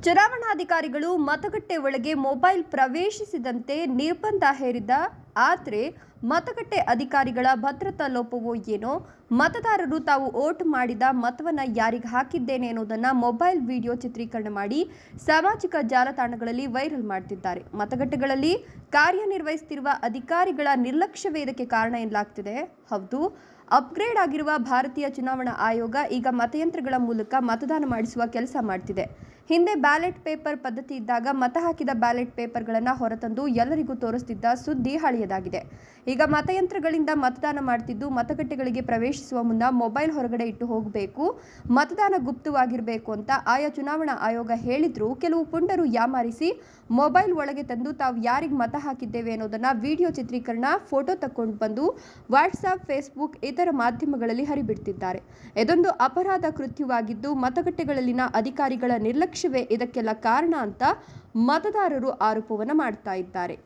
ಚುನಾವಣಾಧಿಕಾರಿಗಳು ಮತಗಟ್ಟೆ ಒಳಗೆ ಮೊಬೈಲ್ ಪ್ರವೇಶಿಸದಂತೆ ನಿರ್ಬಂಧ ಹೇರಿದ್ದ ಆದರೆ ಮತಗಟ್ಟೆ ಅಧಿಕಾರಿಗಳ ಭದ್ರತಾ ಲೋಪವೋ ಏನೋ? ಮತದಾರರು ತಾವು ಓಟ್ ಮಾಡಿದ ಮತವನ್ನ ಯಾರಿಗೆ ಹಾಕಿದ್ದೇನೆ ಅನ್ನೋದನ್ನ ಮೊಬೈಲ್ ವಿಡಿಯೋ ಚಿತ್ರೀಕರಣ ಮಾಡಿ ಸಾಮಾಜಿಕ ಜಾಲತಾಣಗಳಲ್ಲಿ ವೈರಲ್ ಮಾಡ್ತಿದ್ದಾರೆ. ಮತಗಟ್ಟೆಗಳಲ್ಲಿ ಕಾರ್ಯನಿರ್ವಹಿಸುತ್ತಿರುವ ಅಧಿಕಾರಿಗಳ ನಿರ್ಲಕ್ಷ್ಯವೇ ಇದಕ್ಕೆ ಕಾರಣ ಎನ್ನಲಾಗ್ತಿದೆ. ಹೌದು, ಅಪ್ಗ್ರೇಡ್ ಆಗಿರುವ ಭಾರತೀಯ ಚುನಾವಣಾ ಆಯೋಗ ಈಗ ಮತಯಂತ್ರಗಳ ಮೂಲಕ ಮತದಾನ ಮಾಡಿಸುವ ಕೆಲಸ ಮಾಡ್ತಿದೆ. ಹಿಂದೆ ಬ್ಯಾಲೆಟ್ ಪೇಪರ್ ಪದ್ಧತಿ ಇದ್ದಾಗ ಮತ ಹಾಕಿದ ಬ್ಯಾಲೆಟ್ ಪೇಪರ್ಗಳನ್ನು ಹೊರತಂದು ಎಲ್ಲರಿಗೂ ತೋರಿಸ್ತಿದ್ದ ಸುದ್ದಿ ಹಳೆಯದಾಗಿದೆ ಈಗ ಮತಯಂತ್ರಗಳಿಂದ ಮತದಾನ ಮಾಡ್ತಿದ್ದು ಮತಗಟ್ಟೆಗಳಿಗೆ ಪ್ರವೇಶಿಸುವ ಮುನ್ನ ಮೊಬೈಲ್ ಹೊರಗಡೆ ಇಟ್ಟು ಹೋಗಬೇಕು, ಮತದಾನ ಗುಪ್ತವಾಗಿರಬೇಕು ಅಂತ ಆಯಾ ಚುನಾವಣಾ ಆಯೋಗ ಹೇಳಿದ್ರು. ಕೆಲವು ಪುಂಡರು ಯಾಮಾರಿಸಿ ಮೊಬೈಲ್ ಒಳಗೆ ತಂದು ತಾವು ಯಾರಿಗೆ ಮತ ಹಾಕಿದ್ದೇವೆ ಅನ್ನೋದನ್ನ ವಿಡಿಯೋ ಚಿತ್ರೀಕರಣ, ಫೋಟೋ ತಕ್ಕೊಂಡು ಬಂದು ವಾಟ್ಸಾಪ್, ಫೇಸ್ಬುಕ್, ಇತರ ಮಾಧ್ಯಮಗಳಲ್ಲಿ ಹರಿಬಿಡ್ತಿದ್ದಾರೆ. ಇದೊಂದು ಅಪರಾಧ ಕೃತ್ಯವಾಗಿದ್ದು ಮತಗಟ್ಟೆಗಳಲ್ಲಿನ ಅಧಿಕಾರಿಗಳ ನಿರ್ಲಕ್ಷ್ಯವೇ ಇದಕ್ಕೆಲ್ಲ ಕಾರಣ ಅಂತ ಮತದಾರರು ಆರೋಪವನ್ನು ಮಾಡ್ತಾ ಇದ್ದಾರೆ.